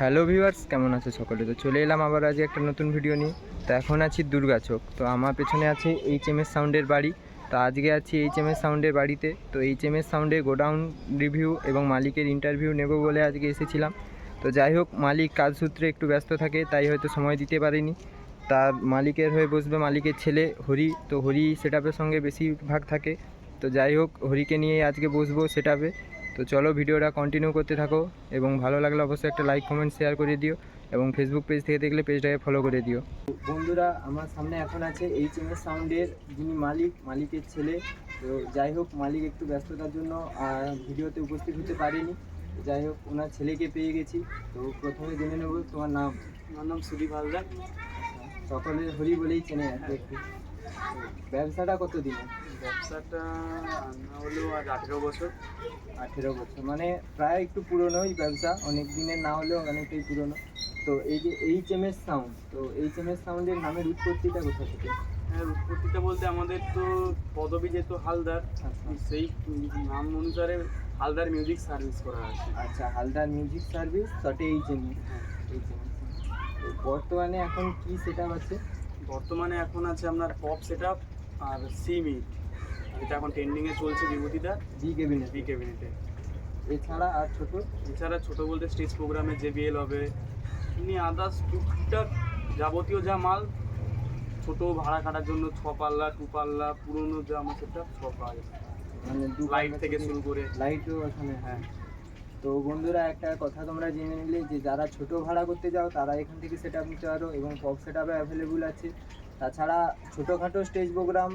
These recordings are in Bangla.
হ্যালো ভিউয়ার্স, কেমন আছে সকলে? তো চলে এলাম আবার আজ একটা নতুন ভিডিও নিয়ে। তো এখন আছি দুর্গাচক তো আমার পেছনে আছে এইচ এম এস সাউন্ডের বাড়ি। তো আজকে আছি এইচ এম এস সাউন্ডের বাড়িতে। তো এইচ এম এস সাউন্ডের গোডাউন রিভিউ এবং মালিকের ইন্টারভিউ নেব বলে আজকে এসেছিলাম। তো যাই হোক, মালিক কাজসূত্রে একটু ব্যস্ত থাকে, তাই হয়তো সময় দিতে পারেনি। তার মালিকের হয়ে বসবে মালিকের ছেলে হরি। তো হরি সেটআপের সঙ্গে বেশিরভাগ থাকে। তো যাই হোক, হরিকে নিয়ে আজকে বসবো সেটআপে তো চলো ভিডিওটা কন্টিনিউ করতে থাকো এবং ভালো লাগলে অবশ্যই একটা লাইক কমেন্ট শেয়ার করে দিও এবং ফেসবুক পেজ থেকে দেখলে পেজটাকে ফলো করে দিও। বন্ধুরা আমার সামনে এখন আছে এইচ এম এস সাউন্ডের যিনি মালিক মালিকের ছেলে। তো যাই হোক মালিক একটু ব্যস্ততার জন্য ভিডিওতে উপস্থিত হতে পারেনি। যাই হোক ওনার ছেলেকে পেয়ে গেছি। তো প্রথমে জেনে নেব তোমার নাম। আমার নাম সুদীপ হালদার। সকলে হরি বলেই চেনে আর কি একটু। তো ব্যবসাটা কত দিনে ব্যবসাটা আনা হলো আজ আঠেরো বছর। আঠেরো বছর মানে প্রায় একটু পুরনো পুরনোই ব্যবসা অনেক দিনের না হলেও অনেকটাই পুরনো। তো এই যে এইচ এম এস সাউন্ড তো এইচ এম এস সাউন্ডের নামের উৎপত্তিটা কোথা থেকে? হ্যাঁ উৎপত্তিটা বলতে আমাদের তো পদবী যেহেতু হালদার আচ্ছা। সেই নাম অনুসারে হালদার মিউজিক সার্ভিস করা আছে আচ্ছা হালদার মিউজিক সার্ভিস শর্টে এইচ এম তো বর্তমানে এখন কি সেট আছে? বর্তমানে এখন আছে আপনার পপ সেট আপ আর সি মিট এটা এখন ট্রেন্ডিংয়ে চলছে বিভূতিদা বি কেবিনেট বি ক্যাবিনেটে এছাড়া আর ছোট? এছাড়া ছোটো বলতে স্টেজ প্রোগ্রামে জেবিএল হবে। এমনি আদার্স টুকটাক যাবতীয় যা মাল ছোট ভাড়া কাটার জন্য ছ পাল্লা টু পাল্লা পুরোনো যা আমার সেটা সব পাওয়া যায়। মানে লাইট থেকে শুরু করে। লাইটও এখানে হ্যাঁ। তো বন্ধুরা, একটা কথা তোমরা জেনে নিলে যে যারা ছোট ভাড়া করতে যাও, তারা এখান থেকে সেট আপ নিতে পারো এবং পপ সেট আপে অ্যাভেলেবল আছে। তাছাড়া ছোটোখাটো স্টেজ প্রোগ্রাম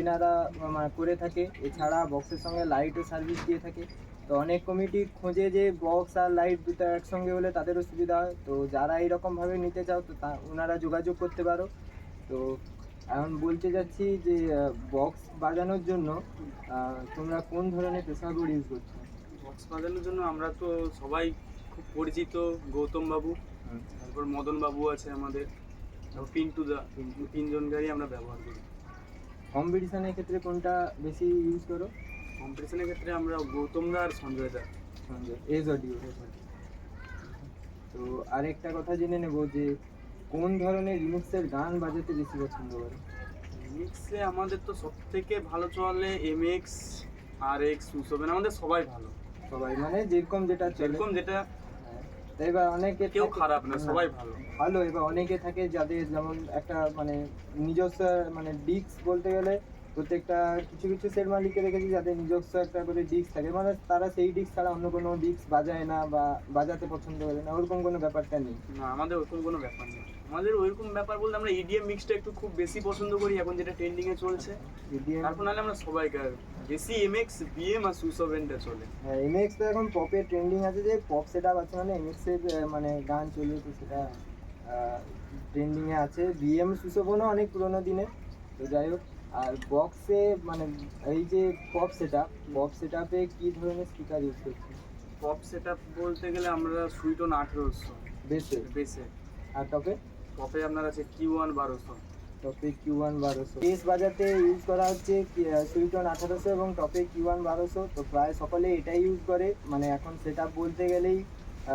এনারা মানে করে থাকে। এছাড়া বক্সের সঙ্গে লাইটও সার্ভিস দিয়ে থাকে। তো অনেক কমিটি খোঁজে যে বক্স আর লাইট দুটো একসঙ্গে হলে তাদেরও সুবিধা হয়। তো যারা এইরকমভাবে নিতে চাও, তো তা, ওনারা যোগাযোগ করতে পারো। তো এখন বলতে যাচ্ছি যে বক্স বাজানোর জন্য তোমরা কোন ধরনের প্রেসারবোর্ড ইউজ করছ? বাজানোর জন্য আমরা তো সবাই খুব পরিচিত গৌতম বাবু তারপর মদন বাবু আছে আমাদের পিন্টু দা তিনজন গাড়ি আমরা ব্যবহার করি। কম্পিটিশনের ক্ষেত্রে কোনটা বেশি ইউজ করো? কম্পিটিশনের ক্ষেত্রে আমরা গৌতম দা আর সঞ্জয় দা। সঙ্গে এজ অডিও তো আরেকটা কথা জেনে নেব যে কোন ধরনের রিমিক্সের গান বাজাতে বেশি পছন্দ করো? রিমিক্সে আমাদের তো সব থেকে ভালো চলে এম এক্স আর এক্স সুসোবেন আমাদের সবাই ভালো। সবাই মানে যেরকম যেটা চলে। যেরকম যেটা হ্যাঁ। এবার অনেকে কেউ খারাপ না সবাই ভালো। ভালো এবার অনেকে থাকে যাদের যেমন একটা মানে নিজস্ব মানে ডিস্ক বলতে গেলে প্রত্যেকটা কিছু কিছু সেট মালিককে রেখেছি যাদের নিজস্ব একটা করে ডিস্ক থাকে। মানে তারা সেই ডিস্ক ছাড়া অন্য কোনো ডিস্ক বাজায় না বা বাজাতে পছন্দ করে না ওরকম কোনো ব্যাপারটা নেই। না আমাদের ওরকম কোনো ব্যাপার নেই। আমাদের ওইরকম ব্যাপার বলতে আমরা ইডিএম মিক্সটা একটু খুব বেশি পছন্দ করি এখন যেটা ট্রেন্ডিং এ চলছে। EDM তারপর নাহলে আমরা সবাইকার বেশি এমএক্স বিএম আর সুসোভেনটা চলে। হ্যাঁ এমএক্স তো এখন পপের ট্রেন্ডিং আছে যে পপ সেট আপ আছে মানে এমএক্স এর মানে গান চলে তো সেটা ট্রেন্ডিং এ আছে। বিএম সুশোভনও অনেক পুরোনো দিনে তো যাই হোক আর বক্সে মানে এই যে pop set up pop set আপে কী ধরনের স্পিকার ইউজ করছে পপ সেট বলতে গেলে আমরা সুইটন আঠেরোশো। বেসে? বেসে। আর টপে? পপে আপনার আছে কিউ ওয়ান বারোশো? টপে কিউ ওয়ান বারোশো। বেস বাজাতে ইউজ করা হচ্ছে সুইটন আঠারোশো এবং টপে কিউ ওয়ান বারোশো। তো প্রায় সকলে এটাই ইউজ করে। মানে এখন সেট বলতে গেলেই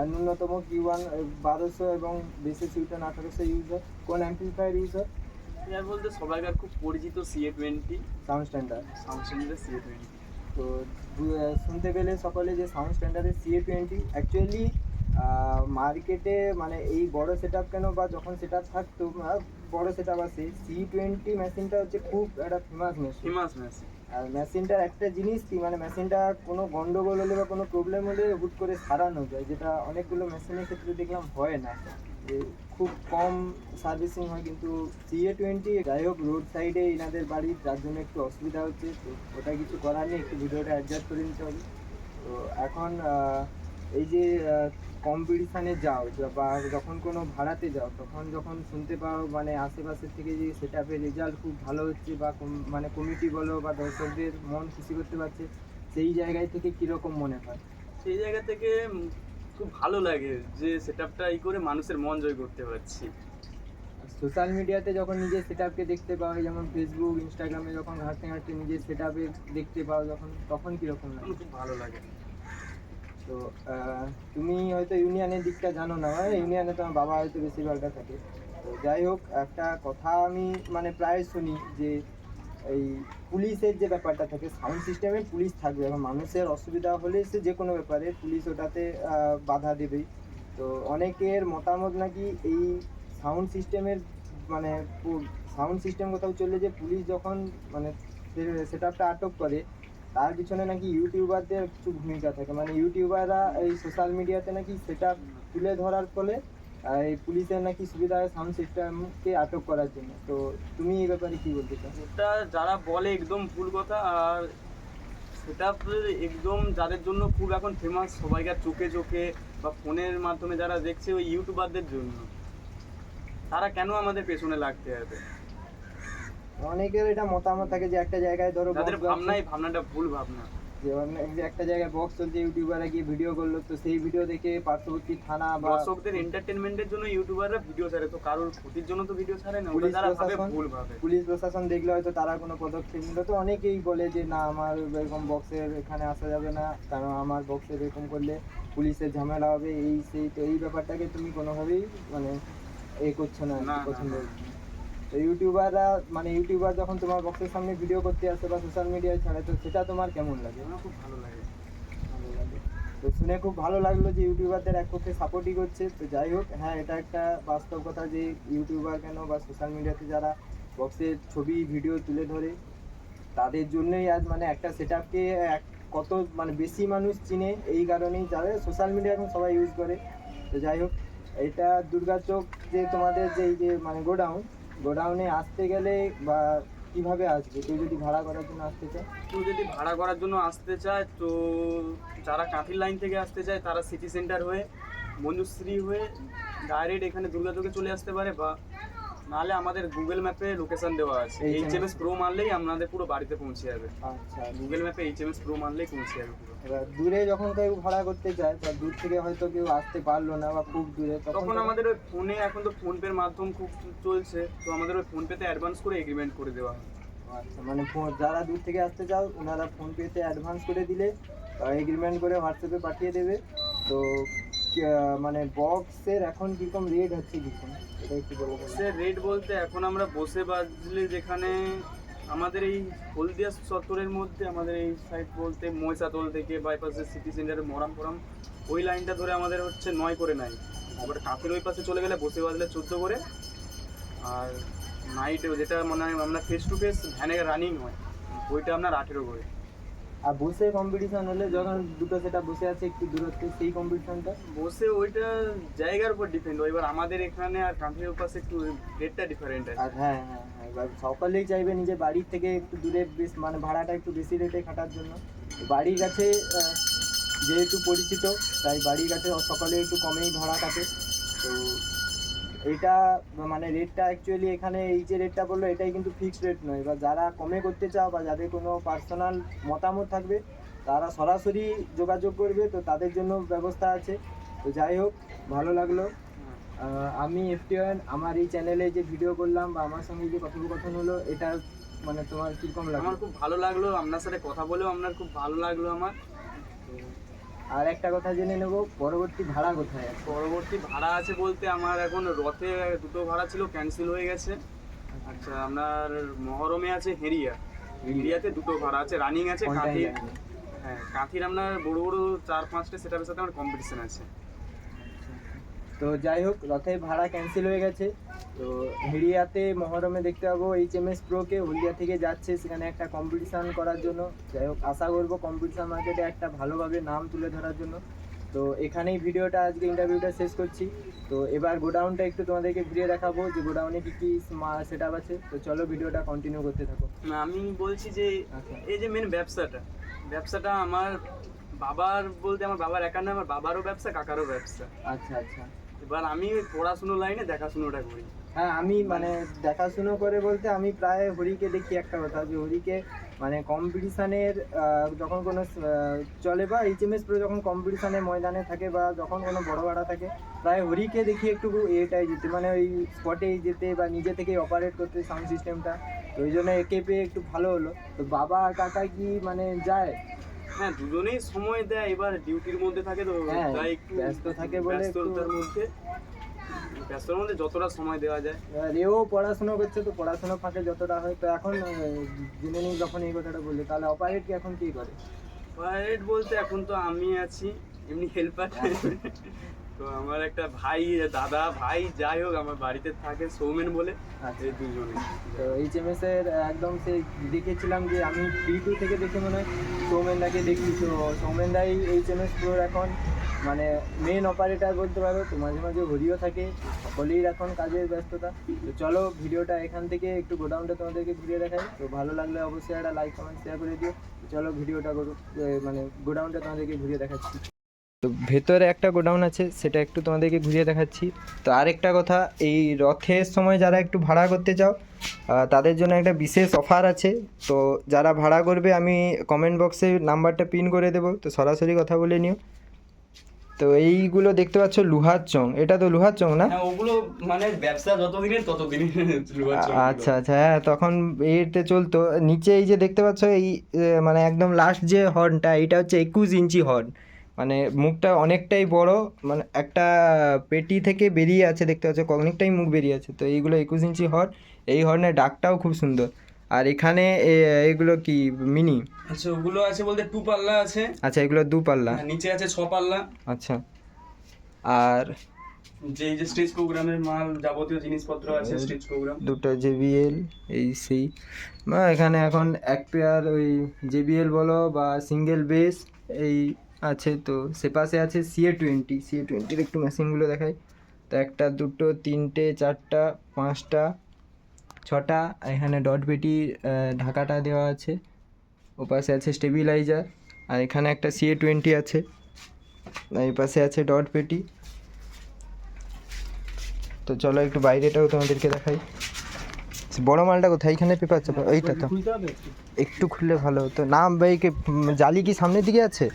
ন্যূনতম কিউ ওয়ান বারোশো এবং বেসে সুইটন আঠারোশো ইউজ হয়। কোন অ্যাম্পলিফায়ার ইউজ হয়? এর বলতে সবাইকার খুব পরিচিত CA twenty sound standard sound centre CA twenty তো শুনতে পেলে সকলে যে সাউন্ড স্ট্যান্ডার্ডের সিএ টোয়েন্টি অ্যাকচুয়ালি মার্কেটে মানে এই বড় সেট আপ কেন বা যখন সেট আপ থাকতো বড় সেট আপ আসে সি টোয়েন্টি মেশিনটা হচ্ছে খুব একটা ফেমাস মেশিন ফেমাস মেসি আর মেশিনটার একটা জিনিস কি মানে মেশিনটা কোনো গন্ডগোল হলে বা কোনো প্রবলেম হলে হুট করে সারানো যায় যেটা অনেকগুলো মেশিনের ক্ষেত্রে দেখলাম হয় না। যে খুব কম সার্ভিসিং হয় কিন্তু সিএ টোয়েন্টি যাই হোক রোড সাইডে এনাদের বাড়ি যার জন্য একটু অসুবিধা হচ্ছে তো ওটা কিছু করার নেই একটু ভিডিওটা অ্যাডজাস্ট করে নিতে হবে। তো এখন এই যে কম্পিটিশানে যাও বা যখন কোনো ভাড়াতে যাও তখন যখন শুনতে পাও মানে আশেপাশের থেকে যে সেট আপের রেজাল্ট খুব ভালো হচ্ছে বা মানে কমিটি বলো বা দর্শকদের মন খুশি করতে পারছে সেই জায়গায় থেকে কীরকম মনে হয়? সেই জায়গা থেকে খুব ভালো লাগে যে সেট আপটা ই করে মানুষের মন জয় করতে পারছি। সোশ্যাল মিডিয়াতে যখন নিজের সেট আপকে দেখতে পাও যেমন ফেসবুক ইনস্টাগ্রামে যখন ঘাঁটতে ঘাঁটতে নিজের সেট আপে দেখতে পাও যখন তখন কীরকম লাগে? খুব ভালো লাগে। তো তুমি হয়তো ইউনিয়নের দিকটা জানো না মানে ইউনিয়নে তোমার বাবা হয়তো বেশিরভাগটা থাকে। তো যাই হোক, একটা কথা আমি মানে প্রায় শুনি যে, এই পুলিশের যে ব্যাপারটা থাকে, সাউন্ড সিস্টেমে পুলিশ থাকবে। এখন মানুষের অসুবিধা হলে সে যে কোনো ব্যাপারে পুলিশ ওটাতে বাধা দেবেই। তো অনেকের মতামত নাকি এই সাউন্ড সিস্টেমের মানে সাউন্ড সিস্টেম কোথাও চললে যে পুলিশ যখন মানে সেট আপটা আটক করে তার পিছনে নাকি ইউটিউবারদের কিছু ভূমিকা থাকে। মানে ইউটিউবাররা এই সোশ্যাল মিডিয়াতে নাকি সেটা তুলে ধরার ফলে এই পুলিশের নাকি সুবিধা হয় সাউন্ড সিস্টেমকে আটক করার জন্য। তো তুমি এই ব্যাপারে কি বলতে চাও? এটা যারা বলে একদম ভুল কথা, আর সেটা একদম যাদের জন্য খুব এখন ফেমাস সবাইকার চোখে চোখে বা ফোনের মাধ্যমে যারা দেখছে ওই ইউটিউবারদের জন্য। তারা কেন আমাদের পেছনে লাগতে হবে অনেকের এটা মতামত থাকে যে একটা জায়গায় ধরো তাদের ভাবনাই ভাবনাটা ভুল ভাবনা। যে যে একটা জায়গায় বক্স চলছে ইউটিউবাররা গিয়ে ভিডিও করল তো সেই ভিডিও দেখে পার্শ্ববর্তী থানা বা দর্শকদের এন্টারটেনমেন্টের জন্য ইউটিউবাররা ভিডিও ছাড়ে তো কারোর ক্ষতির জন্য তো ভিডিও ছাড়ে না পুলিশ প্রশাসন- পুলিশ প্রশাসন দেখলে হয়তো তারা কোনো পদক্ষেপ নিল। তো অনেকেই বলে যে না আমার এরকম বক্সের এখানে আসা যাবে না কারণ আমার বক্সের এরকম করলে পুলিশের ঝামেলা হবে এই সেই তো এই ব্যাপারটাকে তুমি কোনোভাবেই মানে এ করছ না পছন্দ। তো ইউটিউবাররা মানে ইউটিউবার যখন তোমার বক্সের সামনে ভিডিও করতে আসে বা সোশ্যাল মিডিয়ায় ছাড়ে তো সেটা তোমার কেমন লাগে? আমার খুব ভালো লাগে। ভালো লাগে। তো শুনে খুব ভালো লাগল যে ইউটিউবারদের এক পক্ষে সাপোর্টই করছে। তো যাই হোক হ্যাঁ এটা একটা বাস্তব কথা যে ইউটিউবার কেন বা সোশ্যাল মিডিয়াতে যারা বক্সের ছবি ভিডিও তুলে ধরে তাদের জন্যই আজ মানে একটা সেট আপকে এক কত মানে বেশি মানুষ চিনে এই কারণেই যারা সোশ্যাল মিডিয়া এখন সবাই ইউজ করে। তো যাই হোক এটা দুর্গাচক যে তোমাদের যে এই যে মানে গোডাউন গোডাউনে আসতে গেলে বা কীভাবে আসবে? কেউ যদি ভাড়া করার জন্য আসতে চায়? কেউ যদি ভাড়া করার জন্য আসতে চায়, তো যারা কাঁথির লাইন থেকে আসতে চায়, তারা সিটি সেন্টার হয়ে মঞ্জুশ্রী হয়ে ডাইরেক্ট এখানে দুর্গাদুর্গে চলে আসতে পারে বা নাহলে আমাদের গুগল ম্যাপে লোকেশন দেওয়া আছে। এইচএমএস এইচ প্রো মারলেই আপনাদের পুরো বাড়িতে পৌঁছে যাবে। আচ্ছা গুগল ম্যাপে এইচ এম এস প্রো মারলেই পৌঁছে যাবে পুরো। এবার দূরে যখন কেউ ভাড়া করতে চায় বা দূর থেকে হয়তো কেউ আসতে পারল না বা খুব দূরে তখন আমাদের ওই ফোনে এখন তো ফোনপের মাধ্যম খুব চলছে তো আমাদের ওই ফোনপেতে অ্যাডভান্স করে এগ্রিমেন্ট করে দেওয়া হয়। আচ্ছা মানে যারা দূর থেকে আসতে চাও ওনারা ফোন পেতে অ্যাডভান্স করে দিলে এগ্রিমেন্ট করে হোয়াটসঅ্যাপে পাঠিয়ে দেবে। তো মানে বক্সের এখন কীরকম রেট হচ্ছে কীরকম এটা একটু সে রেট বলতে এখন আমরা বসে বাজলে যেখানে আমাদের এই হলদিয়া চত্বরের মধ্যে, আমাদের এই সাইড বলতে ময়সাতল থেকে বাইপাসের সিটি সেন্টারে মরাম ফরাম ওই লাইনটা ধরে আমাদের হচ্ছে নয় করে নাই আবার কাঁথের ওই পাশে চলে গেলে বসে বাজলে চোদ্দ করে। আর নাইটে যেটা মানে আমরা ফেস টু ফেস ভ্যানে রানিং হয়, ওইটা আপনার আঠেরো করে। আর বসে কম্পিটিশন হলে যখন দুটো সেটা বসে আছে একটু দূরত্বে সেই কম্পিটিশনটা বসে ওইটা জায়গার উপর ডিপেন্ড হয় এবার আমাদের এখানে আর কাঁথের পাশে একটু রেটটা ডিফারেন্ট আছে। আর হ্যাঁ হ্যাঁ হ্যাঁ এবার সকলেই চাইবে নিজের বাড়ির থেকে একটু দূরে বেশ মানে ভাড়াটা একটু বেশি রেটে খাটার জন্য। বাড়ির কাছে যেহেতু পরিচিত তাই বাড়ির কাছে সকলে একটু কমেই ভাড়া কাটে। তো এইটা মানে রেটটা অ্যাকচুয়ালি এখানে এই যে রেটটা বলল, এটাই কিন্তু ফিক্সড রেট নয়। এবার যারা কমে করতে চাও বা যাদের কোনো পার্সোনাল মতামত থাকবে, তারা সরাসরি যোগাযোগ করবে, তো তাদের জন্য ব্যবস্থা আছে। তো যাই হোক, ভালো লাগল। আমি এফটিওএন আমার এই চ্যানেলে যে ভিডিও করলাম বা আমার সঙ্গে যে কথোপকথন হলো, এটা মানে তোমার কীরকম লাগল? আমার খুব ভালো লাগল, আপনার সাথে কথা বলেও আপনার খুব ভালো লাগল আমার। আর একটা কথা জেনে নেব পরবর্তী ভাড়া কোথায় আছে? পরবর্তী ভাড়া আছে বলতে আমার এখন রথে দুটো ভাড়া ছিল ক্যান্সেল হয়ে গেছে। আচ্ছা আপনার মহরমে আছে হেরিয়া হেরিয়াতে দুটো ভাড়া আছে রানিং আছে কাঁথি? হ্যাঁ কাঁথির আপনার বড় বড় চার পাঁচটা সেটার সাথে আমার কম্পিটিশন আছে। তো যাই হোক রথে ভাড়া ক্যান্সেল হয়ে গেছে। তো হেরিয়াতে মহরমে দেখতে পাবো এইচ এম এস প্রোকে হলদিয়া থেকে যাচ্ছে সেখানে একটা কম্পিটিশান করার জন্য। যাই হোক আশা করব কম্পিটিশান মার্কেটে একটা ভালোভাবে নাম তুলে ধরার জন্য। তো এখানেই ভিডিওটা আজকে ইন্টারভিউটা শেষ করছি। তো এবার গোডাউনটা একটু তোমাদেরকে ঘুরিয়ে দেখাবো যে গোডাউনে কী কী সেট আপ আছে। তো চলো ভিডিওটা কন্টিনিউ করতে থাকো। আমি বলছি যে আচ্ছা। এই যে মেন ব্যবসাটা ব্যবসাটা আমার বাবার বলতে আমার বাবার একার না আমার বাবারও ব্যবসা কাকারও ব্যবসা। আচ্ছা আচ্ছা। এবার আমি পড়াশুনো লাইনে দেখাশুনোটা করি। হ্যাঁ আমি মানে দেখাশুনো করে বলতে আমি প্রায় হরিকে দেখি একটা কথা যে হরিকে মানে কম্পিটিশানের যখন কোনো চলে বা এইচ এম এস প্রো যখন কম্পিটিশানের ময়দানে থাকে বা যখন কোনো বড় ভাড়া থাকে, প্রায় হরিকে দেখি একটু এটাই যেতে মানে ওই স্পটেই যেতে বা নিজে থেকে অপারেট করতে সাউন্ড সিস্টেমটা ওই জন্য একে পেয়ে একটু ভালো হলো। তো বাবা কাকা কি মানে যায়? হ্যাঁ দুজনেই সময় দেয় এবার ডিউটির মধ্যে থাকে তো হ্যাঁ, তাই একটু ব্যস্ত থাকে বলে ব্যস্ততার মধ্যে। ব্যস্ততার মধ্যে যতটা সময় দেওয়া যায়। আর এও পড়াশোনা করছে তো পড়াশোনা ফাঁকে যতটা হয় তো এখন জেনে নিই যখন এই কথাটা বললি তাহলে অপারেট কি এখন কি করে? অপারেট বলতে এখন তো আমি আছি এমনি হেল্পার তো আমার একটা ভাই দাদা ভাই যাই হোক আমার বাড়িতে থাকে সৌমেন বলে আচ্ছা। এই দুজনে। তো এইচএমএস এর একদম সেই দেখেছিলাম যে আমি টি টু থেকে দেখে মনে হয় সৌমেনদাকে দেখি তো সৌমেনদাই এইচএমএস প্রোর এখন মানে মেন অপারেটর বলতে পারো তো মাঝে মাঝে হরিও থাকে সকলেই এখন কাজের ব্যস্ততা। তো চলো ভিডিওটা এখান থেকে একটু গোডাউনটা তোমাদেরকে ঘুরিয়ে দেখাই। তো ভালো লাগলে অবশ্যই একটা লাইক কমেন্ট শেয়ার করে দিও। চলো ভিডিওটা মানে গোডাউনটা তোমাদেরকে ঘুরিয়ে দেখাচ্ছি। তো ভেতরে একটা গোডাউন আছে সেটা একটু তোমাদেরকে ঘুরিয়ে দেখাচ্ছি। তো আরেকটা কথা এই রথের সময় যারা একটু ভাড়া করতে চাও তাদের জন্য একটা বিশেষ অফার আছে। তো যারা ভাড়া করবে আমি কমেন্ট বক্সে নাম্বারটা পিন করে দেবো তো সরাসরি কথা বলে নিও। তো এইগুলো দেখতে পাচ্ছ লুহার চং। এটা তো লুহার চং না? হ্যাঁ ওগুলো মানে ব্যবসা যতদিনের ততদিনই লোহার চৌকি আচ্ছা আচ্ছা হ্যাঁ তখন এতে চলতো। নিচে এই যে দেখতে পাচ্ছ এই মানে একদম লাস্ট যে হর্নটা এটা হচ্ছে একুশ ইঞ্চি হর্ন মানে মুখটা অনেকটাই বড় মানে একটা পেটি থেকে বেরিয়ে আছে দেখতে পাচ্ছ অনেকটাই মুখ বেরিয়ে আছে। তো এইগুলো একুশ ইঞ্চি হর্ন এই হর্নের ডাকটাও খুব সুন্দর। আর এখানে এগুলো কি মিনি? আচ্ছা ওগুলো আছে বলতে টু পাল্লা আছে। আচ্ছা এগুলো দু পাল্লা। নিচে আছে ছ পাল্লা। আচ্ছা। আর যে যে স্টেজ প্রোগ্রামের মাল যাবতীয় জিনিসপত্র আছে স্টেজ প্রোগ্রাম। দুটো জেবিএল এই সেই। এখানে এখন এক পেয়ার ওই জেবিএল বলো বা সিঙ্গেল বেস এই আছে তো সে পাশে আছে সিএ টোয়েন্টি সিএ টোয়েন্টির একটু মেশিনগুলো দেখাই। তো একটা দুটো তিনটে চারটা পাঁচটা ছটা এখানে ডট পেটি ঢাকাটা দেওয়া আছে। ও পাশে আছে স্টেবিলাইজার আর এখানে একটা সিএ টোয়েন্টি আছে। এই পাশে আছে ডট পেটি তো চলো একটু বাইরেটাও তোমাদেরকে দেখাই। বড় মালটা কোথায়? এইখানে পেপার চাপা এইটা তো। একটু। খুললে ভালো হতো। না বাইকে জালি কি সামনের দিকে আছে?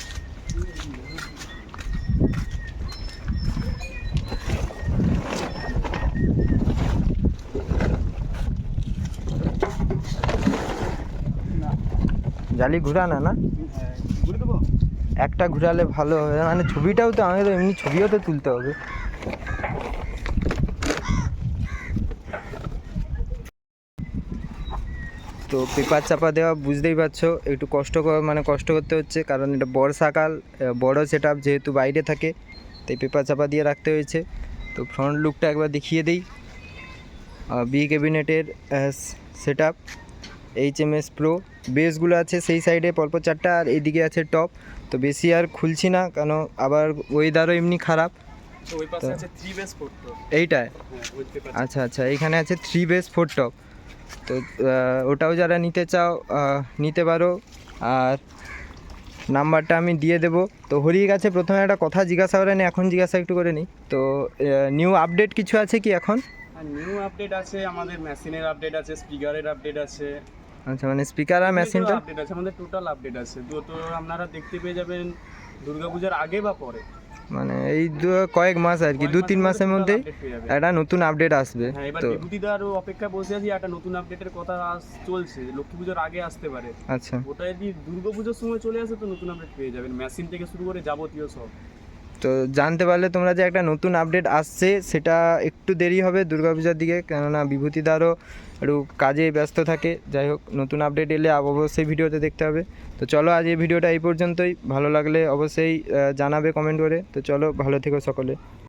জালি ঘুরানা, না? একটা ঘুরালে ভালো হবে। মানে ছবিটাও তো আমাকে তো এমনি ছবিও তো তুলতে হবে। তো পেপার চাপা দেওয়া, বুঝতেই পারছ, একটু কষ্ট মানে কষ্ট করতে হচ্ছে, কারণ এটা বর্ষাকাল বড় সেট যেহেতু বাইরে থাকে, তাই পেপার চাপা দিয়ে রাখতে হয়েছে। তো ফ্রন্ট লুকটা একবার দেখিয়ে দিই। বি ক্যাবিনেটের set H M S pro বেসগুলো আছে সেই সাইডে পরপর চারটা আর এইদিকে আছে টপ তো বেশি আর খুলছি না কেন আবার ওয়েদারও এমনি খারাপ। এইটায় হ্যাঁ আচ্ছা আচ্ছা এখানে আছে থ্রি বেস ফোর টপ তো ওটাও যারা নিতে চাও নিতে পারো। আর নাম্বারটা আমি দিয়ে দেবো। তো হরির কাছে প্রথমে একটা কথা জিজ্ঞাসা করে নি এখন জিজ্ঞাসা একটু করে নিই। তো নিউ আপডেট কিছু আছে কি এখন? নিউ আপডেট আছে আমাদের মেশিনের আপডেট আছে স্পিকারের আপডেট আছে। আচ্ছা মানে স্পিকার আর মেশিনটা আপডেট আছে আমাদের টোটাল আপডেট আছে। তো আপনারা দেখতে পেয়ে যাবেন দুর্গাপূজার আগে বা পরে। মানে এই দু কয়েক মাস আর কি দু তিন মাসের মধ্যে। একটা নতুন আপডেট আসবে হ্যাঁ এবার তো। বিভূতিদার অপেক্ষা বসে আছি একটা নতুন আপডেটের কথা চলছে লক্ষ্মী পুজোর আগে আসতে পারে। আচ্ছা। ওটা যদি দুর্গাপুজোর সময় চলে আসে তো নতুন আপডেট পেয়ে যাবেন। মেশিন থেকে শুরু করে যাবতীয় সব। তো জানতে পারলে তোমরা যে একটা নতুন আপডেট আসছে, সেটা একটু দেরি হবে দুর্গাপূজার দিকে, কেননা বিভূতিদারও একটু কাজে ব্যস্ত থাকে। যাই হোক, নতুন আপডেট এলে অবশ্যই ভিডিওতে দেখতে হবে। তো চলো আজ এই ভিডিওটা এই পর্যন্তই। ভালো লাগলে অবশ্যই জানাবে কমেন্ট করে। তো চলো, ভালো থেকো সকলে।